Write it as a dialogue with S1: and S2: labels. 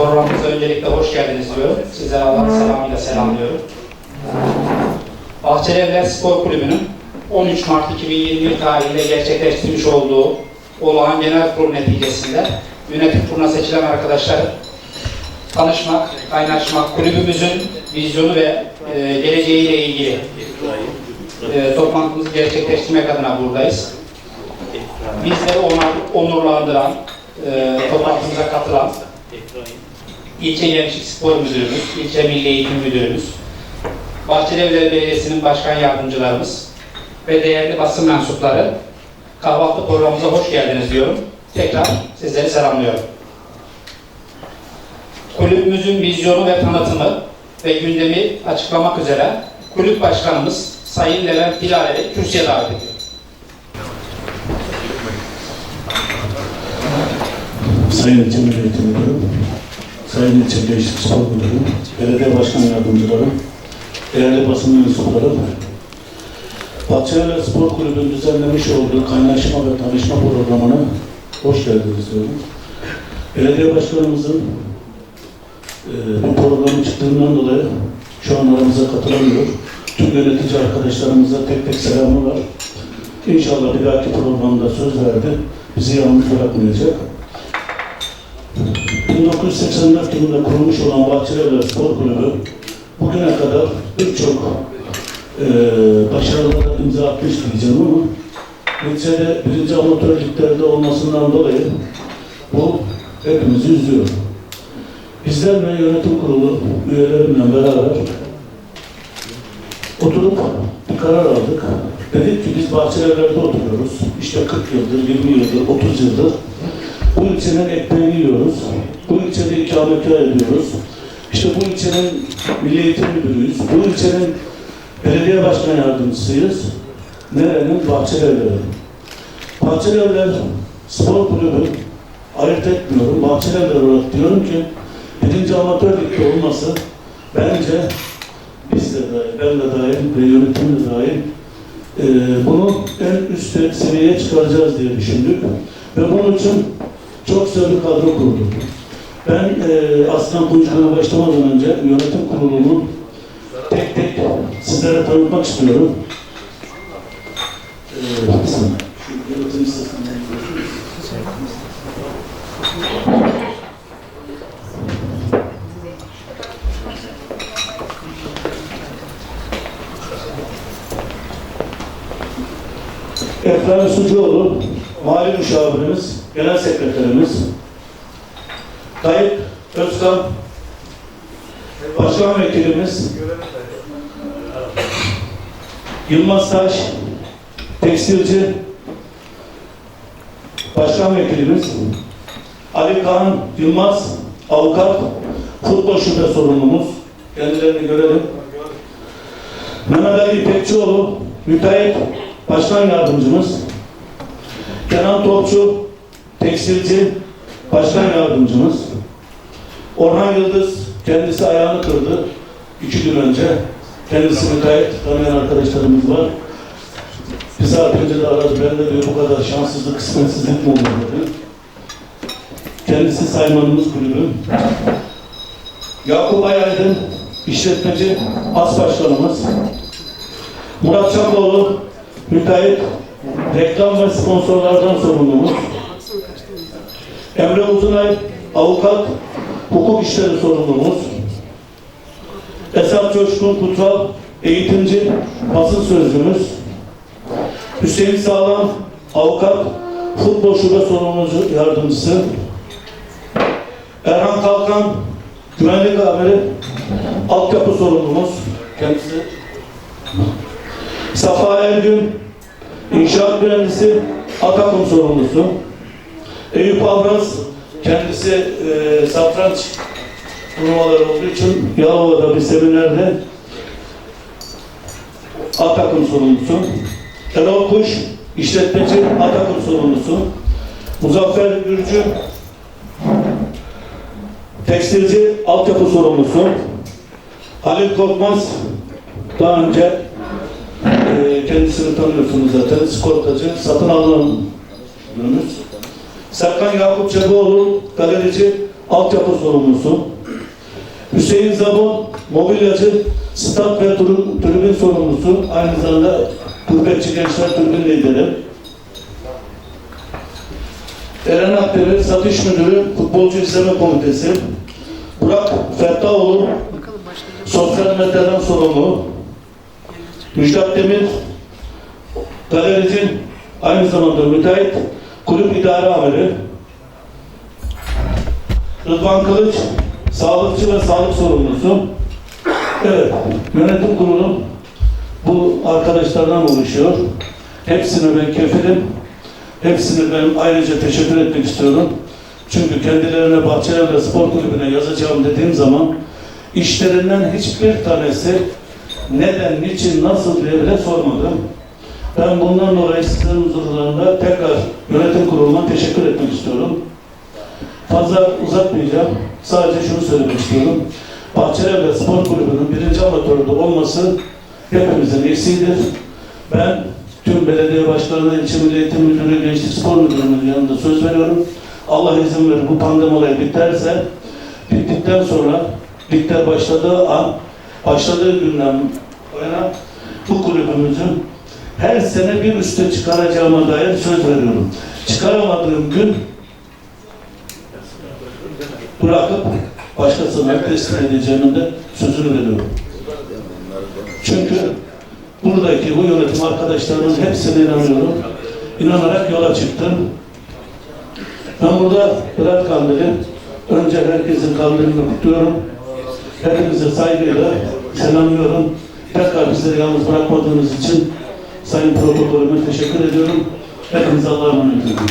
S1: Programımıza öncelikle hoş geldiniz diyorum. Sizlere Allah'ın selamıyla selamlıyorum. Bahçelievler Spor Kulübü'nün 13 Mart 2021 tarihinde gerçekleştirmiş olduğu olağan genel kurul neticesinde yönetim kuruluna seçilen arkadaşlar tanışmak, kaynaşmak, kulübümüzün vizyonu ve e, geleceğiyle ilgili e, toplantımızı gerçekleştirmek adına buradayız. Bizleri onar, onurlandıran, e, toplantımıza katılan İlçe Gençlik Spor Müdürümüz, İlçe Milli Eğitim Müdürümüz, Bahçelievler Belediyesi'nin başkan yardımcılarımız ve değerli basın mensupları kahvaltı programımıza hoş geldiniz diyorum. Tekrar sizleri selamlıyorum. Kulübümüzün vizyonu ve tanıtımı ve gündemi açıklamak üzere kulüp başkanımız Sayın Levent Dilareli kürsüye davet ediyor.
S2: Sayın Eğitim Müdürü, Sayın İlçe Gençlik Spor Müdürü, Belediye Başkan Yardımcıları, değerli basın mensupları, Bahçelievler Spor Kulübü'nün düzenlemiş olduğu kaynaşma ve tanışma programına hoş geldiniz diyorum. Belediye Başkanımızın e, bu programın çıktığından dolayı şu an aramıza katılamıyor. Tüm yönetici arkadaşlarımıza tek tek selamı var. İnşallah bir dahaki programda söz verdi. Bizi yalnız bırakmayacak. 1984 yılında kurulmuş olan Bahçelievler Spor Kulübü bugüne kadar birçok e, başarılara imza atmış diyeceğim ama neticede birinci amatör liglerde olmasından dolayı bu hepimizi üzüyor. Bizler ve yönetim kurulu üyelerimle beraber oturup bir karar aldık. Dedik ki biz bahçelerde oturuyoruz. İşte 40 yıldır, 20 yıldır, 30 yıldır bu ilçenin ekmeğini yiyoruz. Bu ilçede ikametgah ediyoruz. İşte bu ilçenin milli eğitim müdürüyüz. Bu ilçenin belediye başkan yardımcısıyız. Nerenin? Bahçelievleri. Bahçelievler Spor Kulübü ayırt etmiyorum. Bahçelievler olarak diyorum ki birinci amatör ligde olması bence biz de dahil, ben de dahil ve yönetim dahil e, bunu en üst seviyeye çıkaracağız diye düşündük. Ve bunun için çok bir kadro kurduk. Ben e, Aslan Kuncukan'a başlamadan önce yönetim kurulumu tek tek sizlere tanıtmak istiyorum. E, Efrani Sucuoğlu, Mali Müşavirimiz, Genel Sekreterimiz, Tayyip Özkan, Başkan Vekilimiz, Yılmaz Taş, Tekstilci, Başkan Vekilimiz, Ali Kaan Yılmaz, Avukat, Futbol Şube Sorumlumuz, kendilerini görelim. Mehmet Ali İpekçioğlu, Müteahhit, Başkan Yardımcımız, Kenan Topçu, Tekstilci, Başkan Yardımcımız, Orhan Yıldız, kendisi ayağını kırdı iki gün önce. Kendisi müteahhit, tanıyan arkadaşlarımız var. Bir saat önce de aradı, ben de diyor bu kadar şanssızlık, kısmetsizlik mi olur dedi. Kendisi saymanımız kulübü. Yakup Ayaydın, işletmeci, as başkanımız. Murat Çakoğlu, müteahhit, reklam ve sponsorlardan sorumlumuz. Emre Uzunay, avukat, hukuk işleri sorumlumuz. Esat Coşkun Kutral, eğitimci, basın sözcümüz. Hüseyin Sağlam, avukat, futbol şube sorumlusu yardımcısı. Erhan Kalkan, güvenlik amiri, altyapı sorumlumuz. Kendisi. Safa Ergün, inşaat mühendisi, Atakum sorumlusu. Eyüp Alraz, kendisi e, satranç turnuvaları olduğu için Yalova'da bir seminerde Atakum sorumlusu. Erol Kuş, işletmeci Atakum sorumlusu. Muzaffer Gürcü, tekstilci altyapı sorumlusu. Halil Korkmaz, daha önce e, kendisini tanıyorsunuz zaten, sigortacı, satın ürünümüz. Serkan Yakup Çeboğlu, galerici, altyapı sorumlusu. Hüseyin Zabon, mobilyacı, stat ve tribün, sorumlusu. Aynı zamanda Gurbetçi Gençler Tribün lideri. Eren Akdemir, satış müdürü, futbolcu izleme komitesi. Burak Fettaoğlu, sosyal medyadan sorumlu. Müjdat Demir, galerici, aynı zamanda müteahhit, kulüp idare amiri. Rıdvan Kılıç, sağlıkçı ve sağlık sorumlusu. Evet, yönetim kurulu bu arkadaşlardan oluşuyor. Hepsine ben kefilim. Hepsine ben ayrıca teşekkür etmek istiyorum. Çünkü kendilerine Bahçelievler Spor Kulübü'ne yazacağım dediğim zaman işlerinden hiçbir tanesi neden, niçin, nasıl diye bile sormadım. Ben bundan dolayı sizlerin huzurlarında tekrar yönetim kuruluna teşekkür etmek istiyorum. Fazla uzatmayacağım. Sadece şunu söylemek istiyorum. Bahçelievler Spor Kulübü'nün birinci amatörde olması hepimizin eksiğidir. Ben tüm belediye başkanına, ilçe milli eğitim müdürü, gençlik spor müdürünün yanında söz veriyorum. Allah izin verir bu pandemi olayı biterse, bittikten sonra ligler başladığı an, başladığı günden bu kulübümüzün her sene bir üste çıkaracağıma dair söz veriyorum. Çıkaramadığım gün bırakıp başkasına teslim edeceğimin de sözünü veriyorum. Çünkü buradaki bu yönetim arkadaşlarımın hepsine inanıyorum. İnanarak yola çıktım. Ben burada Berat Kandili, önce herkesin kandilini kutluyorum. Hepinize saygıyla selamlıyorum. Tekrar bizleri yalnız bırakmadığınız için Sayın Protokolüme teşekkür ediyorum. Hepinize Allah'a emanet ediyorum.